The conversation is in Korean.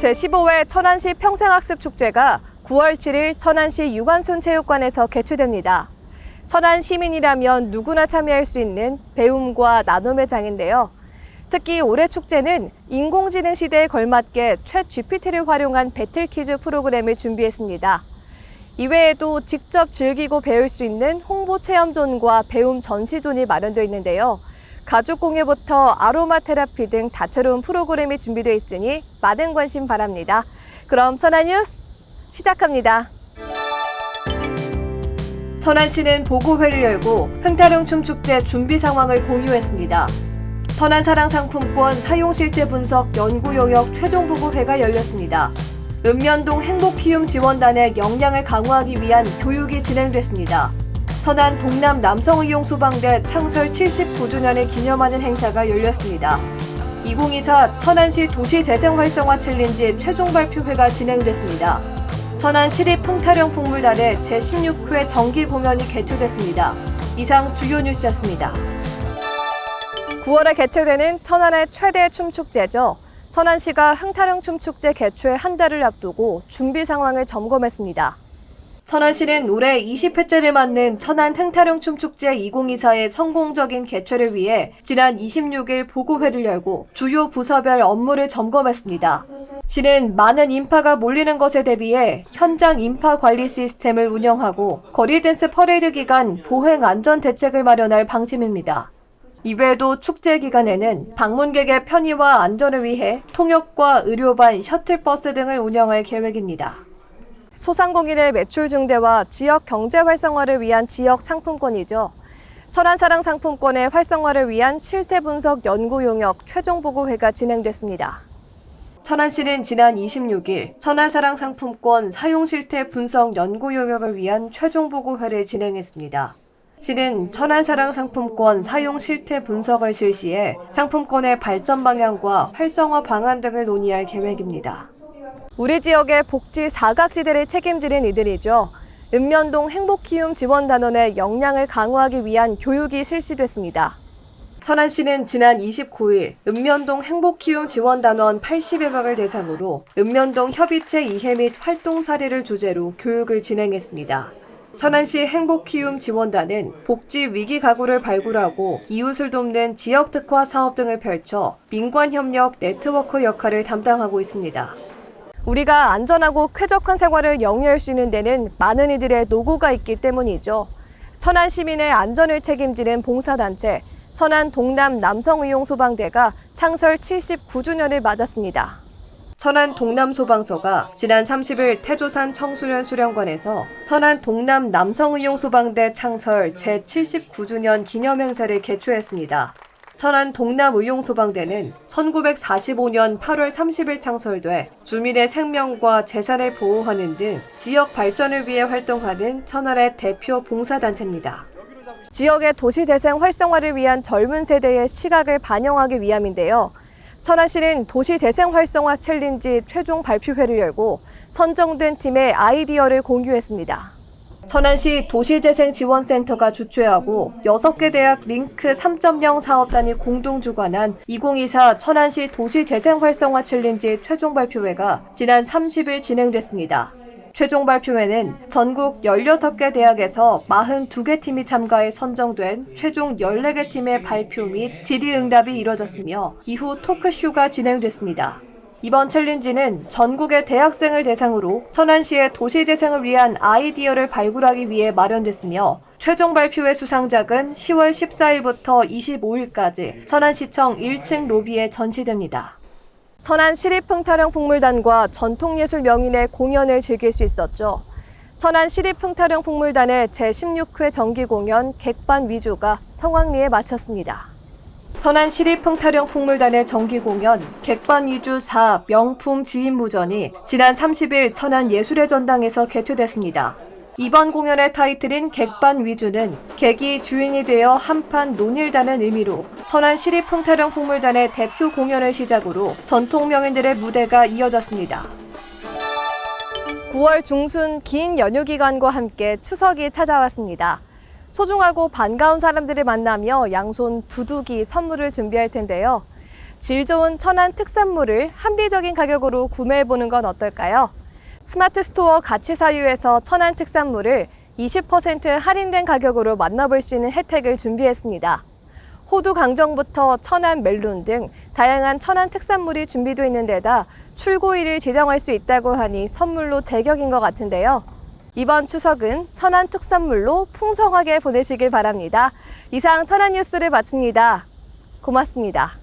제15회 천안시 평생학습 축제가 9월 7일 천안시 유관순 체육관에서 개최됩니다. 천안 시민이라면 누구나 참여할 수 있는 배움과 나눔의 장인데요. 특히 올해 축제는 인공지능 시대에 걸맞게 챗 GPT를 활용한 배틀 퀴즈 프로그램을 준비했습니다. 이외에도 직접 즐기고 배울 수 있는 홍보 체험존과 배움 전시존이 마련되어 있는데요. 가족 공예부터 아로마 테라피 등 다채로운 프로그램이 준비되어 있으니 많은 관심 바랍니다. 그럼 천안 뉴스 시작합니다. 천안시는 보고회를 열고 흥타령 춤축제 준비 상황을 공유했습니다. 천안사랑 상품권 사용 실태 분석 연구 용역 최종 보고회가 열렸습니다. 읍면동 행복키움 지원단의 역량을 강화하기 위한 교육이 진행됐습니다. 천안 동남 남성의용 소방대 창설 79주년을 기념하는 행사가 열렸습니다. 2024 천안시 도시재생활성화 챌린지 최종 발표회가 진행됐습니다. 천안 시립 풍타령 풍물단의 제16회 정기 공연이 개최됐습니다. 이상 주요 뉴스였습니다. 9월에 개최되는 천안의 최대 춤축제죠. 천안시가 흥타령 춤축제 개최 한 달을 앞두고 준비 상황을 점검했습니다. 천안시는 올해 20회째를 맞는 천안 흥타령 춤축제 2024의 성공적인 개최를 위해 지난 26일 보고회를 열고 주요 부서별 업무를 점검했습니다. 시는 많은 인파가 몰리는 것에 대비해 현장 인파 관리 시스템을 운영하고 거리 댄스 퍼레이드 기간 보행 안전 대책을 마련할 방침입니다. 이외에도 축제 기간에는 방문객의 편의와 안전을 위해 통역과 의료반 셔틀버스 등을 운영할 계획입니다. 소상공인의 매출 증대와 지역 경제 활성화를 위한 지역 상품권이죠. 천안사랑 상품권의 활성화를 위한 실태 분석 연구 용역 최종 보고회가 진행됐습니다. 천안시는 지난 26일 천안사랑 상품권 사용 실태 분석 연구 용역을 위한 최종 보고회를 진행했습니다. 시는 천안사랑 상품권 사용 실태 분석을 실시해 상품권의 발전 방향과 활성화 방안 등을 논의할 계획입니다. 우리 지역의 복지 사각지대를 책임지는 이들이죠. 읍면동 행복키움 지원단원의 역량을 강화하기 위한 교육이 실시됐습니다. 천안 시는 지난 29일 읍면동 행복키움 지원단원 80여 명을 대상으로 읍면동 협의체 이해 및 활동 사례를 주제로 교육을 진행했습니다. 천안시 행복키움 지원단은 복지 위기 가구를 발굴하고 이웃을 돕는 지역 특화 사업 등을 펼쳐 민관 협력 네트워크 역할을 담당하고 있습니다. 우리가 안전하고 쾌적한 생활을 영위할 수 있는 데는 많은 이들의 노고가 있기 때문이죠. 천안 시민의 안전을 책임지는 봉사단체 천안 동남 남성의용소방대가 창설 79주년을 맞았습니다. 천안 동남소방서가 지난 30일 태조산 청소년 수련관에서 천안 동남 남성의용소방대 창설 제79주년 기념행사를 개최했습니다. 천안 동남의용소방대는 1945년 8월 30일 창설돼 주민의 생명과 재산을 보호하는 등 지역 발전을 위해 활동하는 천안의 대표 봉사단체입니다. 지역의 도시재생 활성화를 위한 젊은 세대의 시각을 반영하기 위함인데요. 천안시는 도시재생 활성화 챌린지 최종 발표회를 열고 선정된 팀의 아이디어를 공유했습니다. 천안시 도시재생지원센터가 주최하고 6개 대학 링크 3.0 사업단이 공동 주관한 2024 천안시 도시재생활성화 챌린지 최종 발표회가 지난 30일 진행됐습니다. 최종 발표회는 전국 16개 대학에서 42개 팀이 참가해 선정된 최종 14개 팀의 발표 및 질의응답이 이뤄졌으며 이후 토크쇼가 진행됐습니다. 이번 챌린지는 전국의 대학생을 대상으로 천안시의 도시재생을 위한 아이디어를 발굴하기 위해 마련됐으며 최종 발표회 수상작은 10월 14일부터 25일까지 천안시청 1층 로비에 전시됩니다. 천안 시립흥타령 풍물단과 전통예술 명인의 공연을 즐길 수 있었죠. 천안 시립흥타령 풍물단의 제16회 정기 공연 객반 위주가 성황리에 마쳤습니다. 천안 시립흥타령 풍물단의 정기 공연 객반 위주 4 명품 지인무전이 지난 30일 천안 예술의 전당에서 개최됐습니다. 이번 공연의 타이틀인 객반 위주는 객이 주인이 되어 한판 논일다는 의미로 천안 시립 풍타령 풍물단의 대표 공연을 시작으로 전통 명인들의 무대가 이어졌습니다. 9월 중순 긴 연휴 기간과 함께 추석이 찾아왔습니다. 소중하고 반가운 사람들을 만나며 양손 두둑이 선물을 준비할 텐데요. 질 좋은 천안 특산물을 합리적인 가격으로 구매해 보는 건 어떨까요? 스마트 스토어 가치 사유에서 천안 특산물을 20% 할인된 가격으로 만나볼 수 있는 혜택을 준비했습니다. 호두 강정부터 천안 멜론 등 다양한 천안 특산물이 준비되어 있는 데다 출고일을 지정할 수 있다고 하니 선물로 제격인 것 같은데요. 이번 추석은 천안 특산물로 풍성하게 보내시길 바랍니다. 이상 천안 뉴스를 마칩니다. 고맙습니다.